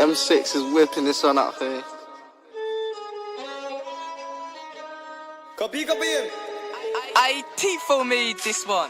M6 is whipping this one out for me. Copy, copy. IT for me, this one.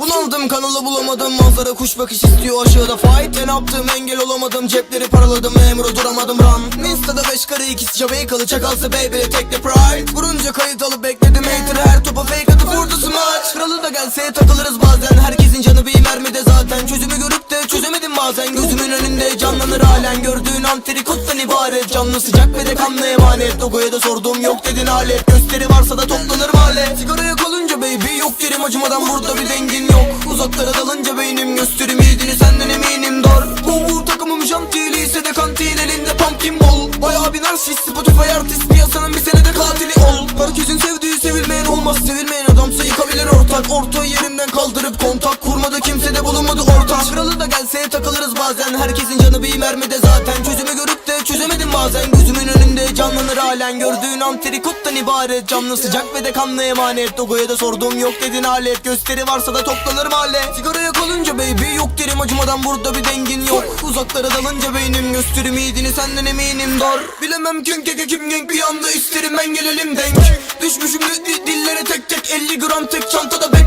Bunaldım kanalı bulamadım. Manzara kuş bakış istiyor. Aşağıda fight. Ne yaptım? Engel olamadım. Cepleri paraladım. Memuru duramadım run. Insta'da beş karı ikisi Jamaikalı çakalsa baby tek de pride. Vurunca kayıt alıp bekledim. Hater her topa fake atıp vurdu smaç. Kralı da gelse takılırız bazen. Herkesin canı bir mermide zaten. Çözümü görüp de çözemedim bazen. Gözümün önünde canlanır halen. Gördüğün antrikottan ibaret canlı sıcak ve de kanlı emanet. Logoya da sordum yok dedin alet. Gösteri varsa da toplanır mahalle. Sigaraya kalınca baby yok derim. Acımadan burada bir dengin yok. Uzaklara dalınca beynim gösterim. İyiliğini senden eminim. Dar bu takımım jantili ise de kantin elinde pumpkin bol. Bayağı bir narsist Spotify artist. Piyasanın bir senede katili ol. Herkesin sevdiği sevilmeyen olmaz. Sevilmeyen adamsa yıkabilir ortak. Orta yerimden kaldırıp kontak kurmadı. Kimse de bulunmadı ortak. Kralı da gelse takılırız bazen. Herkesin canı bir mermide zaten. Çözümü görüp de çözemedim bazen. Gözümün önünde canlanır halen. Gördüğün antrikottan ibaret. Canlı sıcak ve de kanlı emanet. Logoya da sordum yok dedin alet. Gösteri varsa da toplanır mahalle. Sigaraya kalınca baby yok derim. Acımadan burada bir dengin yok. Uzaklara dalınca beynim. Gösterim iyiliğini senden eminim. Dar Bilemem kim keke kim genk. Bir anda isterim ben gelelim denk. Düşmüşüm di- di- dillere tek tek. 50 gram tek çantada backpack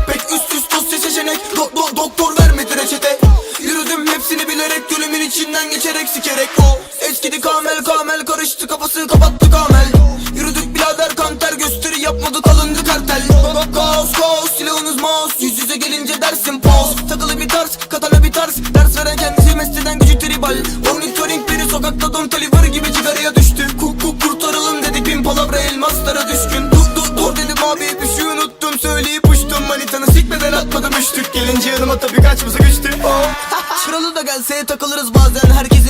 karıştı kafası kapattı kamel. Yürüdük birader kanter gösteri yapmadık alındı kartel. Bak kaos kaos silahınız mouse Yüz yüze gelince dersin pause Takılı bir tarz katana bir tarz. Ders veren kendisi mesleden gücü tribal. Monitoring biri sokakta Don Toliver gibi cigaraya düştü. Kuk kuk kurtaralım dedik bin palavra elmaslara düşkün. Dur dur dur dedim abi bir şey unuttum. Söyleyip uçtum Manitanı sikmeden atmadım üçtük Gelince yanıma tabii kaçması güçtü oh. Kralı da gelse takılırız bazen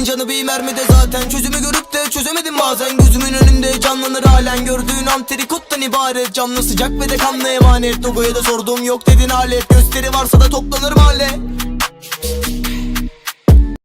Herkesin canı bir mermide zaten. Çözümü görüp de çözemedim bazen. Gözümün önünde canlanır halen. Gördüğün antrikottan ibaret. Canlı sıcak ve de kanlı emanet. Logoya da sordum yok dedin alet. Gösteri varsa da toplanır mahalle